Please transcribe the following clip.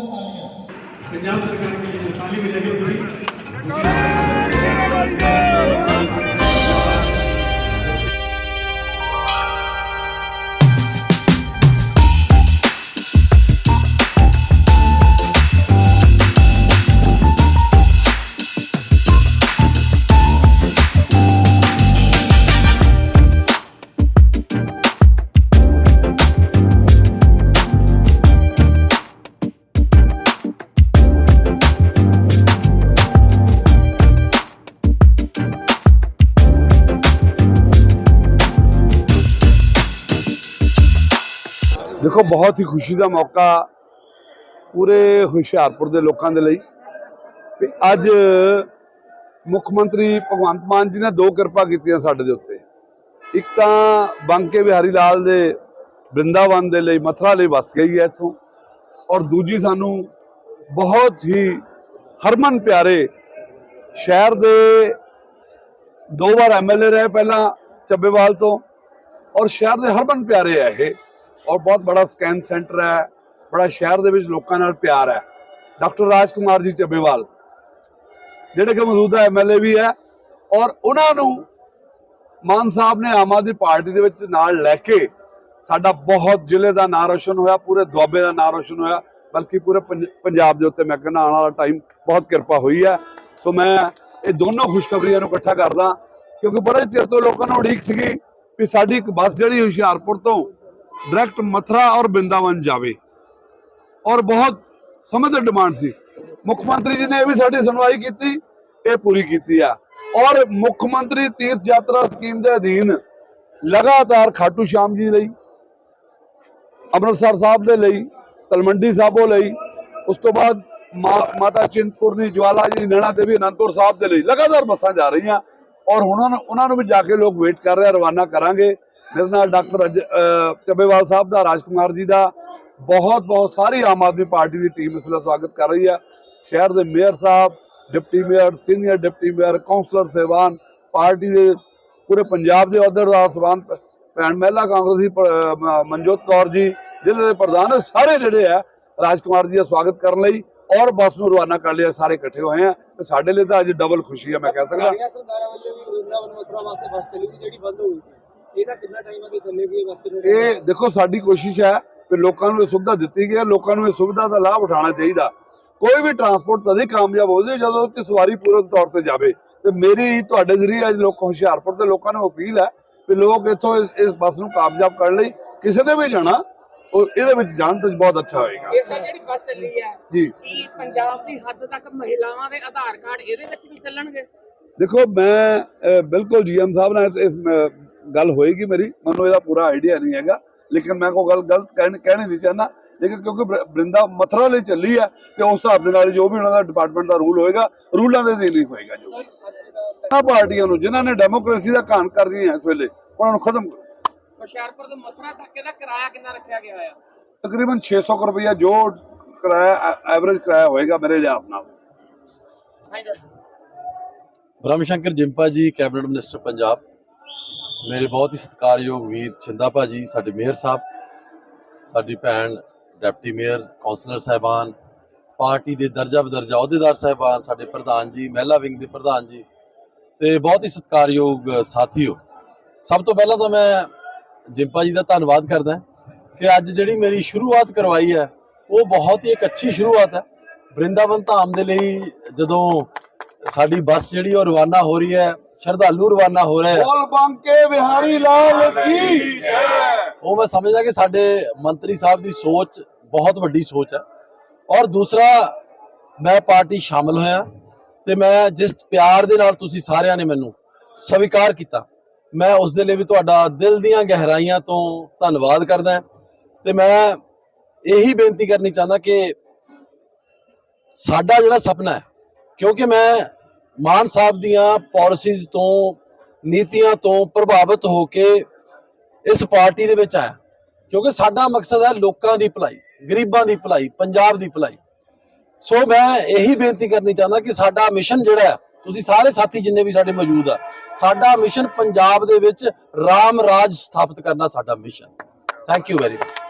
पंजाब सरकार के लिए ताली ਦੇਖੋ, ਬਹੁਤ ਹੀ ਖੁਸ਼ੀ ਦਾ ਮੌਕਾ ਪੂਰੇ ਹੁਸ਼ਿਆਰਪੁਰ ਦੇ ਲੋਕਾਂ ਦੇ ਲਈ। ਵੀ ਅੱਜ ਮੁੱਖ ਮੰਤਰੀ ਭਗਵੰਤ ਮਾਨ ਜੀ ਨੇ ਦੋ ਕਿਰਪਾ ਕੀਤੀਆਂ ਸਾਡੇ ਦੇ ਉੱਤੇ। ਇੱਕ ਤਾਂ ਬੰਕੇ ਬਿਹਾਰੀ ਲਾਲ ਦੇ ਬ੍ਰਿੰਦਾਵਨ ਦੇ ਲਈ ਮਥੁਰਾ ਲਈ ਵਸ ਗਈ ਹੈ ਇੱਥੋਂ। ਔਰ ਦੂਜੀ ਸਾਨੂੰ ਬਹੁਤ ਹੀ ਹਰਮਨ ਪਿਆਰੇ ਸ਼ਹਿਰ ਦੇ ਦੋ ਵਾਰ ਐਮਐਲਏ ਰਹੇ ਪਹਿਲਾਂ ਚੱਬੇਵਾਲ ਤੋਂ। ਔਰ ਸ਼ਹਿਰ ਦੇ ਹਰਮਨ ਪਿਆਰੇ ਹੈ ਇਹ। ਔਰ ਬਹੁਤ ਬੜਾ ਸਕੈਨ ਸੈਂਟਰ ਹੈ, ਬੜਾ ਸ਼ਹਿਰ ਦੇ ਵਿੱਚ ਲੋਕਾਂ ਨਾਲ ਪਿਆਰ ਹੈ। ਡਾਕਟਰ ਰਾਜ ਕੁਮਾਰ ਜੀ ਚੱਬੇਵਾਲ ਜਿਹੜੇ ਕਿ ਮੌਜੂਦਾ ਐਮਐਲਏ ਵੀ ਹੈ ਔਰ ਉਹਨਾਂ ਨੂੰ ਮਾਨ ਸਾਹਿਬ ਨੇ ਆਮ ਆਦਮੀ ਪਾਰਟੀ ਦੇ ਵਿੱਚ ਨਾਲ ਲੈ ਕੇ ਸਾਡਾ ਬਹੁਤ ਜ਼ਿਲ੍ਹੇ ਦਾ ਨਾਂ ਰੋਸ਼ਨ ਹੋਇਆ, ਪੂਰੇ ਦੁਆਬੇ ਦਾ ਨਾਂ ਰੋਸ਼ਨ ਹੋਇਆ, ਬਲਕਿ ਪੂਰੇ ਪੰਜ- ਪੰਜਾਬ ਦੇ ਉੱਤੇ ਮੈਂ ਕਹਿੰਦਾ ਆਉਣ ਵਾਲਾ ਟਾਈਮ ਬਹੁਤ ਕਿਰਪਾ ਹੋਈ ਹੈ। ਸੋ ਮੈਂ ਇਹ ਦੋਨੋਂ ਖੁਸ਼ਖਬਰੀਆਂ ਨੂੰ ਇਕੱਠਾ ਕਰਦਾ ਕਿਉਂਕਿ ਬੜੇ ਚਿਰ ਤੋਂ ਲੋਕਾਂ ਨੂੰ ਉਡੀਕ ਸੀਗੀ ਵੀ ਸਾਡੀ ਇੱਕ ਬੱਸ ਜਿਹੜੀ ਹੁਸ਼ਿਆਰਪੁਰ ਤੋਂ ਡਾਇਰੈਕਟ ਮਥੁਰਾ ਔਰ ਬ੍ਰਿੰਦਾਵਨ ਜਾਵੇ। ਔਰ ਬਹੁਤ ਸਮੇਂ ਡਿਮਾਂਡ ਸੀ। ਮੁੱਖ ਮੰਤਰੀ ਜੀ ਨੇ ਇਹ ਵੀ ਸਾਡੀ ਸੁਣਵਾਈ ਕੀਤੀ, ਇਹ ਪੂਰੀ ਕੀਤੀ ਆ। ਔਰ ਮੁੱਖ ਮੰਤਰੀ ਤੀਰਥ ਯਾਤਰਾ ਸਕੀਮ ਦੇ ਅਧੀਨ ਲਗਾਤਾਰ ਖਾਟੂ ਸ਼ਾਮ ਜੀ ਲਈ, ਅੰਮ੍ਰਿਤਸਰ ਸਾਹਿਬ ਦੇ ਲਈ ਤਲਮੰਡੀ ਸਾਬੋ ਲਈ, ਉਸ ਤੋਂ ਬਾਅਦ ਮਾ- ਮਾਤਾ ਚਿੰਤਪੁਰਨੀ, ਜਵਾਲਾ ਜੀ, ਨੈਣਾ ਦੇਵੀ, ਅਨੰਦਪੁਰ ਸਾਹਿਬ ਦੇ ਲਈ ਲਗਾਤਾਰ ਬੱਸਾਂ ਜਾ ਰਹੀਆਂ। ਔਰ ਉਹਨਾਂ ਨੂੰ ਉਹਨਾਂ ਨੂੰ ਵੀ ਜਾ ਕੇ ਲੋਕ ਵੇਟ ਕਰ ਰਹੇ ਰਵਾਨਾ ਕਰਾਂਗੇ। ਮੇਰੇ ਨਾਲ ਡਾਕਟਰ ਚੱਬੇਵਾਲ ਸਾਹਿਬ ਦਾ, ਰਾਜਕੁਮਾਰ ਜੀ ਦਾ, ਬਹੁਤ ਬਹੁਤ ਸਾਰੀ ਆਮ ਆਦਮੀ ਪਾਰਟੀ ਦੀ ਟੀਮ ਇਸ ਵੇਲੇ ਸਵਾਗਤ ਕਰ ਰਹੀ ਹੈ। ਸ਼ਹਿਰ ਦੇ ਮੇਅਰ ਸਾਹਿਬ, deputy mayor, senior deputy mayor councillor ਸਹਿਬਾਨ ਪਾਰਟੀ ਦੇ ਪੂਰੇ ਪੰਜਾਬ ਦੇ ਅਹੁਦੇਦਾਰ ਸਹਿਬਾਨ ਭੈਣ ਮਹਿਲਾ ਕਾਂਗਰਸੀ ਮਨਜੋਤ ਕੌਰ ਜੀ ਜ਼ਿਲ੍ਹੇ ਦੇ ਪ੍ਰਧਾਨ ਸਾਰੇ ਜਿਹੜੇ ਆ, ਰਾਜਕੁਮਾਰ ਜੀ ਦਾ ਸਵਾਗਤ ਕਰਨ ਲਈ ਔਰ ਬੱਸ ਨੂੰ ਰਵਾਨਾ ਕਰ ਲਿਆ ਸਾਰੇ ਇਕੱਠੇ ਹੋਏ ਆ। ਤੇ ਸਾਡੇ ਲਈ ਤਾਂ ਅੱਜ ਡਬਲ ਖੁਸ਼ੀ ਆ, ਮੈਂ ਕਹਿ ਸਕਦਾ। ਸਰਕਾਰਾਂ ਵੱਲੋਂ ਵੀ ਵਰਿੰਦਾਵਨ ਮਥੁਰਾ ਵਾਸਤੇ ਬੱਸ ਚੱਲੀ ਜਿਹੜੀ ਬੰਦ ਹੋ ਗਈ ਸੀ। ਇਹਦਾ ਕਿੰਨਾ ਟਾਈਮ ਅੱਗੇ ਚੱਲੇਗੀ ਇਹ ਦੇਖੋ ਸਾਡੀ ਕੋਸ਼ਿਸ਼ ਹੈ ਕਿ ਲੋਕਾਂ ਨੂੰ ਇਹ ਸੁਵਿਧਾ ਦਿੱਤੀ ਗਈ ਹੈ। ਲੋਕਾਂ ਨੂੰ ਇਹ ਸੁਵਿਧਾ ਦਾ ਲਾਭ ਉਠਾਉਣਾ ਚਾਹੀਦਾ। ਕੋਈ ਵੀ ਟਰਾਂਸਪੋਰਟ ਤਦ ਹੀ ਕਾਮਯਾਬ ਹੋ ਜੇ ਜਦੋਂ ਉੱਤੇ ਸਵਾਰੀ ਪੂਰਨ ਤੌਰ ਤੇ ਜਾਵੇ। ਤੇ ਮੇਰੀ ਤੁਹਾਡੇ ਜ਼ਰੀਏ ਅੱਜ ਲੋਕ ਹੁਸ਼ਿਆਰਪੁਰ ਦੇ ਲੋਕਾਂ ਨੂੰ ਅਪੀਲ ਹੈ ਕਿ ਲੋਕ ਇੱਥੋਂ ਇਸ ਇਸ ਬੱਸ ਨੂੰ ਕਾਮਯਾਬ ਕਰਨ ਲਈ ਕਿਸੇ ਨੇ ਵੀ ਜਾਣਾ ਉਹ ਇਹਦੇ ਵਿੱਚ ਜਾਣ ਤਾਂ ਬਹੁਤ ਅੱਛਾ ਹੋਏਗਾ। ਇਹ ਸਰ ਜਿਹੜੀ ਬੱਸ ਚੱਲੀ ਹੈ ਜੀ। ਕੀ ਪੰਜਾਬ ਦੀ ਹੱਦ ਤੱਕ ਮਹਿਲਾਵਾਂ ਦੇ ਆਧਾਰ ਕਾਰਡ ਇਹਦੇ ਵਿੱਚ ਵੀ ਚੱਲਣਗੇ? ਦੇਖੋ ਮੈਂ ਬਿਲਕੁਲ ਜੀਐਮ ਸਾਹਿਬ ਨਾਲ ਇਸ ਗੱਲ ਹੋਏਗੀ ਮੇਰੀ ਮੈਨੂੰ ਇਹਦਾ ਪੂਰਾ ਆਈਡੀਆ ਨਹੀਂ ਹੈਗਾ। ਲੇਕਿਨ ਮੈਂ ਕੋਈ ਗੱਲ ਗਲਤ ਕਹਿਣ ਕਹਿਣੀ ਨਹੀਂ ਚਾਹੁੰਦਾ। ਲੇਕਿਨ ਕਿਉਂਕਿ ਬ੍ਰਿ- ਬ੍ਰਿੰਦਾ ਮਥੁਰਾ ਲਈ ਚੱਲੀ ਹੈ ਤੇ ਉਸ ਹਿਸਾਬ ਦੇ ਨਾਲ ਜੋ ਵੀ ਉਹਨਾਂ ਦਾ ਡਿਪਾਰਟਮੈਂਟ ਦਾ ਰੂਲ ਹੋਏਗਾ ਰੂਲਾਂ ਦੇ ਅਧੀਨ ਹੀ ਹੋਏਗਾ ਜੋ ਉਹਨਾਂ ਪਾਰਟੀਆਂ ਨੂੰ ਜਿਨ੍ਹਾਂ ਨੇ ਡੈਮੋਕ੍ਰੇਸੀ ਦਾ ਘਾਣ ਕਰ ਰਹੀਆਂ ਇਸ ਵੇਲੇ ਉਹਨਾਂ ਨੂੰ ਖਤਮ ਕਰੋ। ਹੁਸ਼ਿਆਰਪੁਰ ਤੋਂ ਮਥੁਰਾ ਤੱਕ ਇਹਦਾ ਕਿਰਾਇਆ ਕਿੰਨਾ ਰੱਖਿਆ ਗਿਆ ਹੈ ਤਕਰੀਬਨ 600 ਕੁ ਰੁਪਇਆ ਜੋ ਕਿਰਾਇਆ ਐਵਰੇਜ ਕਿਰਾਇਆ ਹੋਏਗਾ ਮੇਰੇ ਲਿਹਾਜ਼ ਨਾਲ। ਥੈਂਕ ਯੂ ਬ੍ਰਹਮ ਸ਼ੰਕਰ ਜਿੰਪਾ ਜੀ ਕੈਬਨਿਟ ਮਿਨਿਸਟਰ ਪੰਜਾਬ। ਮੇਰੇ ਬਹੁਤ ਹੀ ਸਤਿਕਾਰਯੋਗ ਵੀਰ ਛਿੰਦਾ ਭਾਜੀ, ਸਾਡੇ ਮੇਅਰ ਸਾਹਿਬ, ਸਾਡੀ ਭੈਣ ਡਿਪਟੀ ਮੇਅਰ ਕਾਉਂਸਲਰ ਸਾਹਿਬਾਨ, ਪਾਰਟੀ ਦੇ ਦਰਜਾ ਬਦਰਜਾ ਅਹੁਦੇਦਾਰ ਸਾਹਿਬਾਨ, ਸਾਡੇ ਪ੍ਰਧਾਨ ਜੀ, ਮਹਿਲਾ ਵਿੰਗ ਦੇ ਪ੍ਰਧਾਨ ਜੀ ਤੇ ਬਹੁਤ ਹੀ ਸਤਿਕਾਰਯੋਗ ਸਾਥੀਓ। ਸਭ ਤੋਂ ਪਹਿਲਾਂ ਤਾਂ ਮੈਂ ਜਿੰਪਾ ਜੀ ਦਾ ਧੰਨਵਾਦ ਕਰਦਾ ਕਿ ਅੱਜ ਜਿਹੜੀ ਮੇਰੀ ਸ਼ੁਰੂਆਤ ਕਰਵਾਈ ਹੈ, ਉਹ ਬਹੁਤ ਹੀ ਇੱਕ ਅੱਛੀ ਸ਼ੁਰੂਆਤ ਹੈ। ਬ੍ਰਿੰਦਾਵਨ ਧਾਮ ਦੇ ਲਈ ਜਦੋਂ ਸਾਡੀ ਬੱਸ ਜਿਹੜੀ ਉਹ ਰਵਾਨਾ ਹੋ ਰਹੀ ਹੈ ਸ਼ਰਧਾਲੂ ਰਵਾਨਾ ਹੋ ਰਹੇ ਬੋਲ ਬੰਕੇ ਬਿਹਾਰੀ ਲਾਲ ਕੀ? ਉਹ ਮੈਂ ਸਮਝਦਾ ਕਿ ਸਾਡੇ ਮੰਤਰੀ ਸਾਹਿਬ ਦੀ ਸੋਚ ਬਹੁਤ ਵੱਡੀ ਸੋਚ ਹੈ ਔਰ ਦੂਸਰਾ ਮੈਂ ਪਾਰਟੀ ਸ਼ਾਮਲ ਹੋਇਆ ਤੇ ਮੈਂ ਜਿਸ ਪਿਆਰ ਦੇ ਨਾਲ ਤੁਸੀਂ ਸਾਰਿਆਂ ਨੇ ਮੈਨੂੰ ਸਵੀਕਾਰ ਕੀਤਾ ਮੈਂ ਉਸ ਦੇ ਲਈ ਵੀ ਤੁਹਾਡਾ ਦਿਲ ਦੀਆਂ ਗਹਿਰਾਈਆਂ ਤੋਂ ਧੰਨਵਾਦ ਕਰਦਾ ਤੇ ਮੈਂ ਇਹੀ ਬੇਨਤੀ ਕਰਨੀ ਚਾਹੁੰਦਾ ਕਿ ਸਾਡਾ ਜਿਹੜਾ ਸੁਪਨਾ ਹੈ ਕਿਉਂਕਿ ਮੈਂ ਮਾਨ ਸਾਹਿਬ ਦੀਆਂ ਪਾਲਿਸੀਜ਼ ਤੋਂ, ਨੀਤੀਆਂ ਤੋਂ ਪ੍ਰਭਾਵਿਤ ਹੋ ਕੇ ਇਸ ਪਾਰਟੀ ਦੇ ਵਿੱਚ ਆਇਆ। ਕਿਉਂਕਿ ਸਾਡਾ ਮਕਸਦ ਹੈ ਲੋਕਾਂ ਦੀ ਭਲਾਈ, ਗਰੀਬਾਂ ਦੀ ਭਲਾਈ, ਪੰਜਾਬ ਦੀ ਭਲਾਈ। ਸੋ ਮੈਂ ਇਹੀ ਬੇਨਤੀ ਕਰਨੀ ਚਾਹੁੰਦਾ ਕਿ ਸਾਡਾ ਮਿਸ਼ਨ ਜਿਹੜਾ ਹੈ, ਤੁਸੀਂ ਸਾਰੇ ਸਾਥੀ ਜਿੰਨੇ ਵੀ ਸਾਡੇ ਮੌਜੂਦ ਆ, ਸਾਡਾ ਮਿਸ਼ਨ ਪੰਜਾਬ ਦੇ ਵਿੱਚ ਰਾਮ ਰਾਜ ਸਥਾਪਿਤ ਕਰਨਾ ਸਾਡਾ mission thank you very much